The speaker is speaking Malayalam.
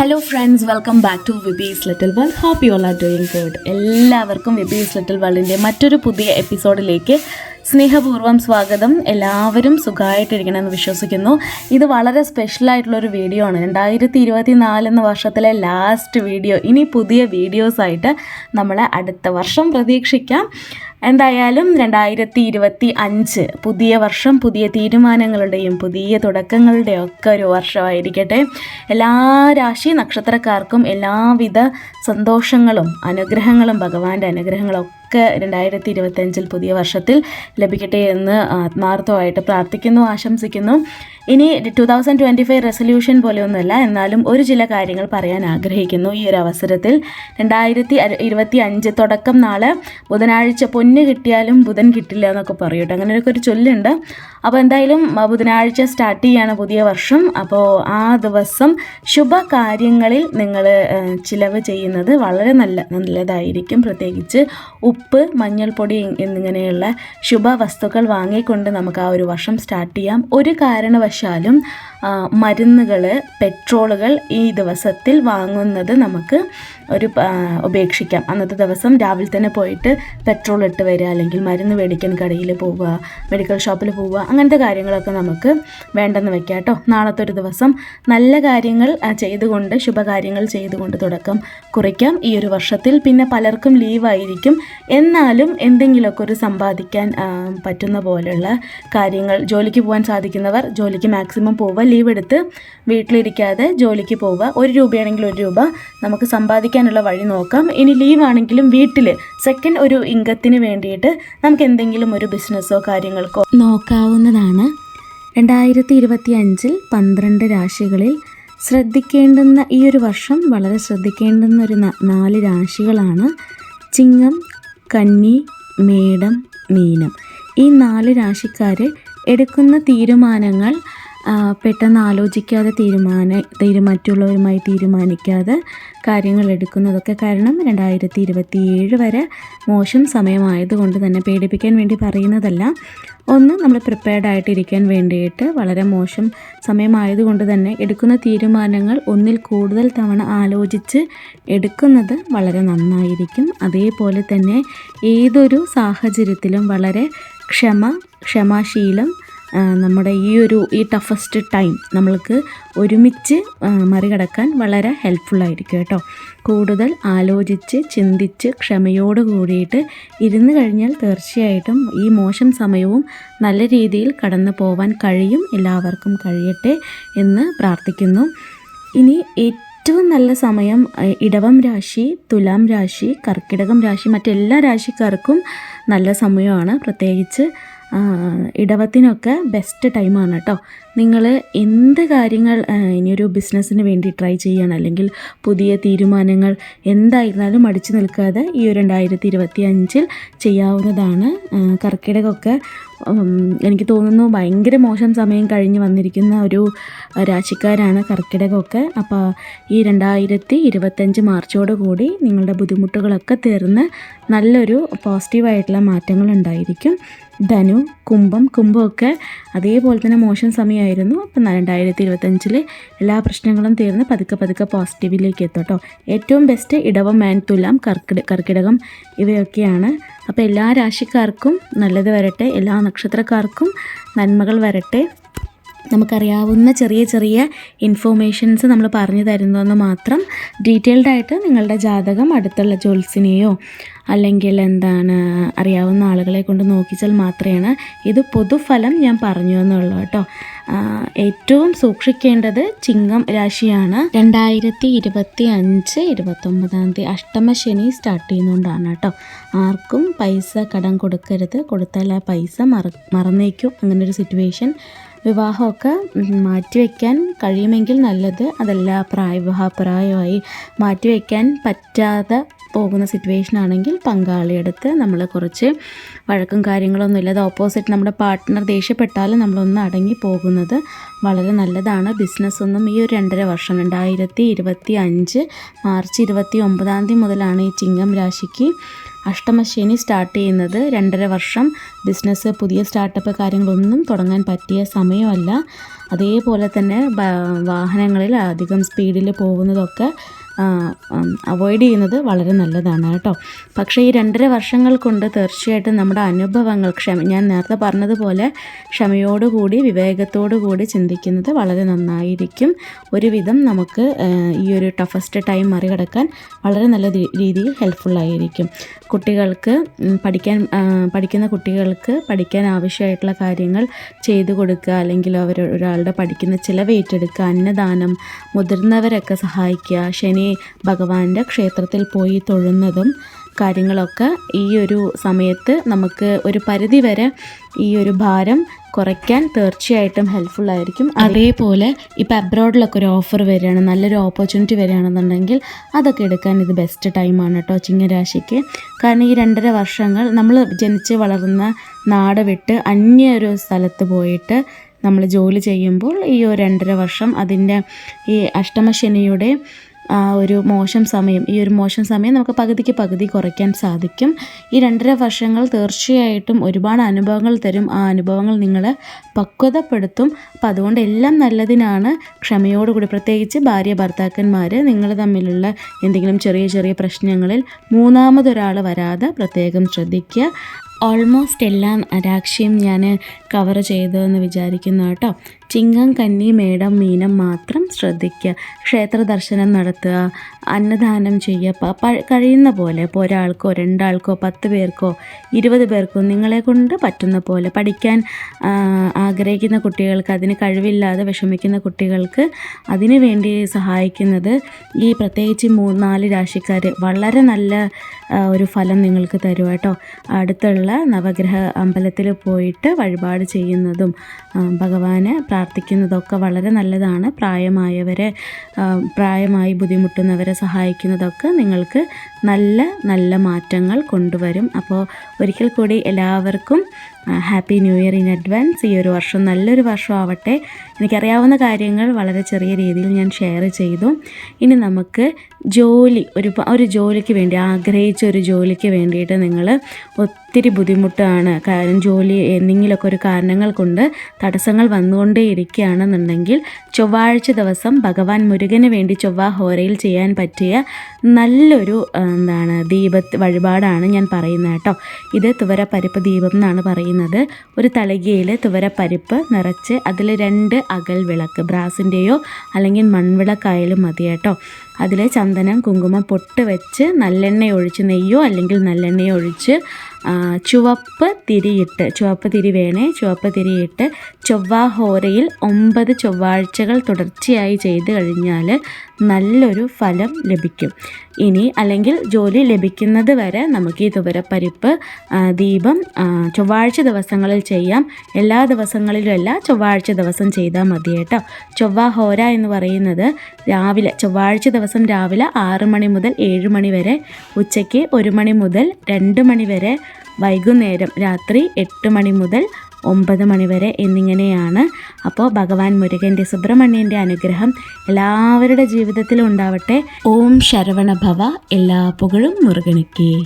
Hello friends welcome back to Vibees little world hope you are doing good എല്ലാവർക്കും വിബീസ് ലിറ്റിൽ വേൾഡിന്റെ മറ്റൊരു പുതിയ എപ്പിസോഡിലേക്ക് സ്നേഹപൂർവം സ്വാഗതം. എല്ലാവരും സുഖമായിട്ടിരിക്കണമെന്ന് വിശ്വസിക്കുന്നു. ഇത് വളരെ സ്പെഷ്യൽ സ്പെഷ്യലായിട്ടുള്ളൊരു വീഡിയോ ആണ്. രണ്ടായിരത്തി ഇരുപത്തി നാലെന്ന വർഷത്തിലെ ലാസ്റ്റ് വീഡിയോ ഇനി പുതിയ വീഡിയോസായിട്ട് നമ്മളെ അടുത്ത വർഷം പ്രതീക്ഷിക്കാം. എന്തായാലും രണ്ടായിരത്തി ഇരുപത്തി അഞ്ച് പുതിയ വർഷം പുതിയ തീരുമാനങ്ങളുടെയും പുതിയ തുടക്കങ്ങളുടെയും ഒക്കെ ഒരു വർഷമായിരിക്കട്ടെ. എല്ലാ രാശി നക്ഷത്രക്കാർക്കും എല്ലാവിധ സന്തോഷങ്ങളും അനുഗ്രഹങ്ങളും ഭഗവാന്റെ അനുഗ്രഹങ്ങളും ഒക്കെ രണ്ടായിരത്തി ഇരുപത്തഞ്ചിൽ പുതിയ വർഷത്തിൽ ലഭിക്കട്ടെ എന്ന് ആത്മാർത്ഥമായിട്ട് പ്രാർത്ഥിക്കുന്നു ആശംസിക്കുന്നു. ഇനി two thousand twenty five resolution പോലെയൊന്നുമല്ല എന്നാലും ഒരു ചില കാര്യങ്ങൾ പറയാൻ ആഗ്രഹിക്കുന്നു ഈ ഒരു അവസരത്തിൽ. രണ്ടായിരത്തി ഇരുപത്തി അഞ്ച് തുടക്കം നാളെ ബുധനാഴ്ച പൊന്ന് കിട്ടിയാലും ബുധൻ കിട്ടില്ല എന്നൊക്കെ പറയൂട്ടോ. അങ്ങനെയൊക്കെ ഒരു ചൊല്ലുണ്ട്. അപ്പോൾ എന്തായാലും ബുധനാഴ്ച സ്റ്റാർട്ട് ചെയ്യാണ് പുതിയ വർഷം. അപ്പോൾ ആ ദിവസം ശുഭകാര്യങ്ങളിൽ നിങ്ങൾ ചിലവ് ചെയ്യുന്നത് വളരെ നല്ല നല്ലതായിരിക്കും. പ്രത്യേകിച്ച് ഉപ്പ് മഞ്ഞൾപ്പൊടി എന്നിങ്ങനെയുള്ള ശുഭവസ്തുക്കൾ വാങ്ങിക്കൊണ്ട് നമുക്ക് ആ ഒരു വർഷം സ്റ്റാർട്ട് ചെയ്യാം. ഒരു കാരണവശാലും മരുന്നുകൾ പെട്രോളുകൾ ഈ ദിവസത്തിൽ വാങ്ങുന്നത് നമുക്ക് ഒരു ഉപേക്ഷിക്കാം. അന്നത്തെ ദിവസം രാവിലെ തന്നെ പോയിട്ട് പെട്രോൾ ഇട്ട് വരിക അല്ലെങ്കിൽ മരുന്ന് മേടിക്കാൻ കടയിൽ പോവുക മെഡിക്കൽ ഷോപ്പിൽ പോവുക അങ്ങനത്തെ കാര്യങ്ങളൊക്കെ നമുക്ക് വേണ്ടെന്ന് വെക്കാം കേട്ടോ. നാളത്തെ ഒരു ദിവസം നല്ല കാര്യങ്ങൾ ചെയ്തുകൊണ്ട് ശുഭകാര്യങ്ങൾ ചെയ്തുകൊണ്ട് തുടക്കം കുറിക്കാം. ഈ ഒരു വർഷത്തിൽ പിന്നെ പലർക്കും ലീവായിരിക്കും എന്നാലും എന്തെങ്കിലുമൊക്കെ ഒരു സമ്പാദിക്കാൻ പറ്റുന്ന പോലെയുള്ള കാര്യങ്ങൾ ജോലിക്ക് പോകാൻ സാധിക്കുന്നവർ ജോലിക്ക് മാക്സിമം പോവുക. ലീവ് എടുത്ത് വീട്ടിലിരിക്കാതെ ജോലിക്ക് പോവുക. ഒരു രൂപയാണെങ്കിൽ ഒരു രൂപ നമുക്ക് സമ്പാദിക്കാനുള്ള വഴി നോക്കാം. ഇനി ലീവ് ആണെങ്കിലും വീട്ടിൽ സെക്കൻഡ് ഒരു ഇൻകത്തിന് വേണ്ടിയിട്ട് നമുക്ക് എന്തെങ്കിലും ഒരു ബിസിനസ്സോ കാര്യങ്ങൾക്കോ നോക്കാവുന്നതാണ്. രണ്ടായിരത്തി ഇരുപത്തി അഞ്ചിൽ പന്ത്രണ്ട് രാശികളിൽ ശ്രദ്ധിക്കേണ്ടുന്ന ഈ ഒരു വർഷം വളരെ ശ്രദ്ധിക്കേണ്ടുന്ന ഒരു നാല് രാശികളാണ്. ചിങ്ങം കന്നി മേടം മീനം. ഈ നാല് രാശിക്കാർ എടുക്കുന്ന തീരുമാനങ്ങൾ പെട്ടെന്ന് ആലോചിക്കാതെ തീരുമാന തീരു മറ്റുള്ളവരുമായി തീരുമാനിക്കാതെ കാര്യങ്ങൾ എടുക്കുന്നതൊക്കെ കാരണം രണ്ടായിരത്തി ഇരുപത്തി ഏഴ് വരെ മോശം സമയമായതുകൊണ്ട് തന്നെ പേടിപ്പിക്കാൻ വേണ്ടി പറയുന്നതല്ല. ഒന്ന് നമ്മൾ പ്രിപ്പയർഡ് ആയിട്ടിരിക്കാൻ വേണ്ടിയിട്ട് വളരെ മോശം സമയമായതുകൊണ്ട് തന്നെ എടുക്കുന്ന തീരുമാനങ്ങൾ ഒന്നിൽ കൂടുതൽ തവണ ആലോചിച്ച് എടുക്കുന്നത് വളരെ നന്നായിരിക്കും. അതേപോലെ തന്നെ ഏതൊരു സാഹചര്യത്തിലും വളരെ ക്ഷമ ക്ഷമാശീലം നമ്മുടെ ഈ ഒരു ഈ ടഫസ്റ്റ് ടൈം നമ്മൾക്ക് ഒരുമിച്ച് മറികടക്കാൻ വളരെ ഹെൽപ്ഫുള്ളായിരിക്കും കേട്ടോ. കൂടുതൽ ആലോചിച്ച് ചിന്തിച്ച് ക്ഷമയോട് കൂടിയിട്ട് ഇരുന്ന് കഴിഞ്ഞാൽ തീർച്ചയായിട്ടും ഈ മോശം സമയവും നല്ല രീതിയിൽ കടന്നു പോവാൻ കഴിയും എല്ലാവർക്കും കഴിയട്ടെ എന്ന് പ്രാർത്ഥിക്കുന്നു. ഇനി ഏറ്റവും നല്ല സമയം ഇടവം രാശി തുലാം രാശി കർക്കിടകം രാശി മറ്റെല്ലാ രാശിക്കാർക്കും നല്ല സമയമാണ്. പ്രത്യേകിച്ച് ഇടവത്തിനൊക്കെ ബെസ്റ്റ് ടൈമാണ് കേട്ടോ നിങ്ങൾ എന്ത് കാര്യങ്ങൾ ഇനിയൊരു ബിസിനസ്സിന് വേണ്ടി ട്രൈ ചെയ്യണം അല്ലെങ്കിൽ പുതിയ തീരുമാനങ്ങൾ എന്തായിരുന്നാലും അടിച്ചു നിൽക്കാതെ ഈ ഒരു രണ്ടായിരത്തി ഇരുപത്തി അഞ്ചിൽ ചെയ്യാവുന്നതാണ് കർക്കിടകമൊക്കെ എനിക്ക് തോന്നുന്നു ഭയങ്കര മോശം സമയം കഴിഞ്ഞ് വന്നിരിക്കുന്ന ഒരു രാശിക്കാരാണ് കർക്കിടകമൊക്കെ. അപ്പോൾ ഈ രണ്ടായിരത്തി ഇരുപത്തഞ്ച് മാർച്ചോട് കൂടി നിങ്ങളുടെ ബുദ്ധിമുട്ടുകളൊക്കെ തീർന്ന് നല്ലൊരു പോസിറ്റീവായിട്ടുള്ള മാറ്റങ്ങൾ ഉണ്ടായിരിക്കും ധനു കുംഭം കുംഭമൊക്കെ അതേപോലെ തന്നെ മോശം സമയമായിരുന്നു അപ്പം രണ്ടായിരത്തി ഇരുപത്തഞ്ചിൽ എല്ലാ പ്രശ്നങ്ങളും തീർന്ന് പതുക്കെ പതുക്കെ പോസിറ്റീവിലേക്ക് എത്തും കേട്ടോ ഏറ്റവും ബെസ്റ്റ് ഇടവം മാൻതുലാം തുലാം കർക്കിട കർക്കിടകം ഇവയൊക്കെയാണ്. അപ്പോൾ എല്ലാ രാശിക്കാർക്കും നല്ലത് വരട്ടെ. എല്ലാ നക്ഷത്രക്കാർക്കും നന്മകൾ വരട്ടെ. നമുക്കറിയാവുന്ന ചെറിയ ചെറിയ ഇൻഫോർമേഷൻസ് നമ്മൾ പറഞ്ഞു തരുന്നതെന്ന് മാത്രം ഡീറ്റെയിൽഡ് ആയിട്ട് നിങ്ങളുടെ ജാതകം അടുത്തുള്ള ജോൽസിനെയോ അല്ലെങ്കിൽ എന്താണ് അറിയാവുന്ന ആളുകളെ കൊണ്ട് നോക്കിച്ചാൽ മാത്രമാണ് ഇത് പൊതുഫലം ഞാൻ പറഞ്ഞു എന്നുള്ളൂ കേട്ടോ. ഏറ്റവും സൂക്ഷിക്കേണ്ടത് ചിങ്ങം രാശിയാണ്. രണ്ടായിരത്തി ഇരുപത്തി അഞ്ച് ഇരുപത്തൊമ്പതാം തീയതി അഷ്ടമശനി സ്റ്റാർട്ട് ചെയ്യുന്നതുകൊണ്ടാണ് കേട്ടോ. ആർക്കും പൈസ കടം കൊടുക്കരുത്. കൊടുത്താൽ ആ പൈസ മറ മറന്നേക്കും. അങ്ങനൊരു സിറ്റുവേഷൻ വിവാഹമൊക്കെ മാറ്റിവെക്കാൻ കഴിയുമെങ്കിൽ നല്ലത്. അതല്ല പ്രായ വിവാഹപ്രായമായി മാറ്റിവെക്കാൻ പറ്റാതെ പോകുന്ന സിറ്റുവേഷൻ ആണെങ്കിൽ പങ്കാളിയെടുത്ത് നമ്മൾ കുറച്ച് വഴക്കും കാര്യങ്ങളൊന്നും ഇല്ലാതെ ഓപ്പോസിറ്റ് നമ്മുടെ പാർട്ട്ണർ ദേഷ്യപ്പെട്ടാലും നമ്മളൊന്ന് അടങ്ങി പോകുന്നത് വളരെ നല്ലതാണ്. ബിസിനസ് ഒന്നും ഈ ഒരു രണ്ടര വർഷം രണ്ടായിരത്തി ഇരുപത്തി അഞ്ച് മാർച്ച് ഇരുപത്തി ഒമ്പതാം തീയതി മുതലാണ് ഈ ചിങ്ങം രാശിക്ക് അഷ്ടമശനി സ്റ്റാർട്ട് ചെയ്യുന്നത് രണ്ടര വർഷം. ബിസിനസ് പുതിയ സ്റ്റാർട്ടപ്പ് കാര്യങ്ങളൊന്നും തുടങ്ങാൻ പറ്റിയ സമയമല്ല. അതേപോലെ തന്നെ വാഹനങ്ങളിൽ അധികം സ്പീഡിൽ പോകുന്നതൊക്കെ അവോയ്ഡ് ചെയ്യുന്നത് വളരെ നല്ലതാണ് കേട്ടോ. പക്ഷേ ഈ രണ്ടര വർഷങ്ങൾ കൊണ്ട് തീർച്ചയായിട്ടും നമ്മുടെ അനുഭവങ്ങൾ ക്ഷമ ഞാൻ നേരത്തെ പറഞ്ഞതുപോലെ ക്ഷമയോടുകൂടി വിവേകത്തോടുകൂടി ചിന്തിക്കുന്നത് വളരെ നന്നായിരിക്കും. ഒരുവിധം നമുക്ക് ഈ ഒരു ടഫസ്റ്റ് ടൈം മറികടക്കാൻ വളരെ നല്ല രീതിയിൽ ഹെൽപ്ഫുള്ളായിരിക്കും കുട്ടികൾക്ക് പഠിക്കാൻ പഠിക്കുന്ന കുട്ടികൾക്ക് പഠിക്കാൻ ആവശ്യമായിട്ടുള്ള കാര്യങ്ങൾ ചെയ്തു കൊടുക്കുക അല്ലെങ്കിൽ അവർ ഒരാളുടെ പഠിക്കുന്ന ചിലവ് ഏറ്റെടുക്കുക അന്നദാനം മുതിർന്നവരൊക്കെ സഹായിക്കുക ശനി ഭഗവാന്റെ ക്ഷേത്രത്തിൽ പോയി തൊഴുന്നതും കാര്യങ്ങളൊക്കെ ഈ ഒരു സമയത്ത് നമുക്ക് ഒരു പരിധി വരെ ഈ ഒരു ഭാരം കുറയ്ക്കാൻ തീർച്ചയായിട്ടും ഹെൽപ്ഫുൾ ആയിരിക്കും. അതേപോലെ ഇപ്പോൾ അബ്രോഡിലൊക്കെ ഒരു ഓഫർ വരികയാണ് നല്ലൊരു ഓപ്പർച്യൂണിറ്റി വരികയാണെന്നുണ്ടെങ്കിൽ അതൊക്കെ എടുക്കാൻ ഇത് ബെസ്റ്റ് ടൈമാണ് കേട്ടോ ചിങ്ങരാശിക്ക്. കാരണം ഈ രണ്ടര വർഷങ്ങൾ നമ്മൾ ജനിച്ച് വളർന്ന നാട് വിട്ട് അന്യ ഒരു സ്ഥലത്ത് പോയിട്ട് നമ്മൾ ജോലി ചെയ്യുമ്പോൾ ഈ ഒരു രണ്ടര വർഷം അതിന്റെ ഈ അഷ്ടമശനിയുടെ ആ ഒരു മോശം സമയം ഈ ഒരു മോശം സമയം നമുക്ക് പകുതിക്ക് പകുതി കുറയ്ക്കാൻ സാധിക്കും. ഈ രണ്ടര വർഷങ്ങൾ തീർച്ചയായിട്ടും ഒരുപാട് അനുഭവങ്ങൾ തരും. ആ അനുഭവങ്ങൾ നിങ്ങളെ പക്വതപ്പെടുത്തും. അപ്പം അതുകൊണ്ട് എല്ലാം നല്ലതിനാണ്. ക്ഷമയോടുകൂടി പ്രത്യേകിച്ച് ഭാര്യ ഭർത്താക്കന്മാർ നിങ്ങൾ തമ്മിലുള്ള എന്തെങ്കിലും ചെറിയ ചെറിയ പ്രശ്നങ്ങളിൽ മൂന്നാമതൊരാൾ വരാതെ പ്രത്യേകം ശ്രദ്ധിക്കുക. ഓൾമോസ്റ്റ് എല്ലാം രാക്ഷിയും ഞാൻ കവർ ചെയ്തു എന്ന് വിചാരിക്കുന്നു കേട്ടോ. ചിങ്ങം കന്നി മേടം മീനം മാത്രം ശ്രദ്ധിക്കുക. ക്ഷേത്ര ദർശനം നടത്തുക അന്നദാനം ചെയ്യുക. കഴിയുന്ന പോലെ ഇപ്പോൾ ഒരാൾക്കോ രണ്ടാൾക്കോ പത്ത് പേർക്കോ ഇരുപത് പേർക്കോ നിങ്ങളെ കൊണ്ട് പറ്റുന്ന പോലെ പഠിക്കാൻ ആഗ്രഹിക്കുന്ന കുട്ടികൾക്ക് അതിന് കഴിവില്ലാതെ വിഷമിക്കുന്ന കുട്ടികൾക്ക് അതിനു വേണ്ടി സഹായിക്കുന്നത് ഈ പ്രത്യേകിച്ച് മൂന്നാൽ മൂന്ന് നാല് രാശിക്കാർ വളരെ നല്ല ഒരു ഫലം നിങ്ങൾക്ക് തരും കേട്ടോ. അടുത്തുള്ള നവഗ്രഹ അമ്പലത്തിൽ പോയിട്ട് വഴിപാട് ചെയ്യുന്നതും ഭഗവാന് ഭഗവാനെ പ്രാർത്ഥിക്കുന്നതൊക്കെ വളരെ നല്ലതാണ്. പ്രായമായവരെ പ്രായമായി ബുദ്ധിമുട്ടുന്നവരെ സഹായിക്കുന്നതൊക്കെ നിങ്ങൾക്ക് നല്ല നല്ല മാറ്റങ്ങൾ കൊണ്ടുവരും. അപ്പോൾ ഒരിക്കൽ കൂടി എല്ലാവർക്കും happy new year in advance. ഈ ഒരു വർഷം നല്ലൊരു വർഷം ആവട്ടെ എനിക്കറിയാവുന്ന കാര്യങ്ങൾ വളരെ ചെറിയ രീതിയിൽ ഞാൻ ഷെയർ ചെയ്തു. ഇനി നമുക്ക് ജോലി ഒരു ഒരു ജോലിക്ക് വേണ്ടി ആഗ്രഹിച്ച ഒരു ജോലിക്ക് വേണ്ടിയിട്ട് നിങ്ങൾ ഒത്തിരി ബുദ്ധിമുട്ടാണ് കാരണം ജോലി എന്തെങ്കിലുമൊക്കെ ഒരു കാരണങ്ങൾ കൊണ്ട് തടസ്സങ്ങൾ വന്നുകൊണ്ടേ ഇരിക്കുകയാണെന്നുണ്ടെങ്കിൽ ചൊവ്വാഴ്ച ദിവസം ഭഗവാൻ മുരുകന് വേണ്ടി ചൊവ്വാ ഹോരയിൽ ചെയ്യാൻ പറ്റിയ നല്ലൊരു എന്താണ് ദീപ വഴിപാടാണ് ഞാൻ പറയുന്നത് കേട്ടോ. ഇത് തുവരപ്പരിപ്പ് ദീപം എന്നാണ് പറയുന്നത്. ഒരു തളികയിൽ തുവരപ്പരിപ്പ് നിറച്ച് അതിൽ രണ്ട് അകൽ വിളക്ക് ബ്രാസിന്റെയോ അല്ലെങ്കിൽ മൺവിളക്കായാലും മതി കേട്ടോ. അതിൽ ചന്ദനം കുങ്കുമം പൊട്ട് വെച്ച് നല്ലെണ്ണ ഒഴിച്ച് നെയ്യോ അല്ലെങ്കിൽ നല്ലെണ്ണയോ ഒഴിച്ച് ചുവപ്പ് തിരിയിട്ട് ചുവപ്പ് തിരി വേണേ ചുവപ്പ് തിരിയിട്ട് ചൊവ്വാഹോരയിൽ ഒമ്പത് ചൊവ്വാഴ്ചകൾ തുടർച്ചയായി ചെയ്ത് കഴിഞ്ഞാൽ നല്ലൊരു ഫലം ലഭിക്കും. ഇനി അല്ലെങ്കിൽ ജോലി ലഭിക്കുന്നത് വരെ നമുക്ക് ഈ തുവരപ്പരിപ്പ് ദീപം ചൊവ്വാഴ്ച ദിവസങ്ങളിൽ ചെയ്യാം. എല്ലാ ദിവസങ്ങളിലും അല്ല ചൊവ്വാഴ്ച ദിവസം ചെയ്താൽ മതി കേട്ടോ. ചൊവ്വാഹോര എന്ന് പറയുന്നത് രാവിലെ ചൊവ്വാഴ്ച ദിവസം രാവിലെ ആറ് മണി മുതൽ ഏഴ് മണി വരെ ഉച്ചയ്ക്ക് ഒരു മണി മുതൽ രണ്ട് മണി വരെ വൈകുന്നേരം രാത്രി എട്ട് മണി മുതൽ ഒമ്പത് മണിവരെ എന്നിങ്ങനെയാണ്. അപ്പോൾ ഭഗവാൻ മുരുകന്റെ സുബ്രഹ്മണ്യന്റെ അനുഗ്രഹം എല്ലാവരുടെ ജീവിതത്തിലും ഉണ്ടാവട്ടെ. ഓം ശരവണ ഭവ എല്ലാ പുകഴും മുരുകനിക്ക്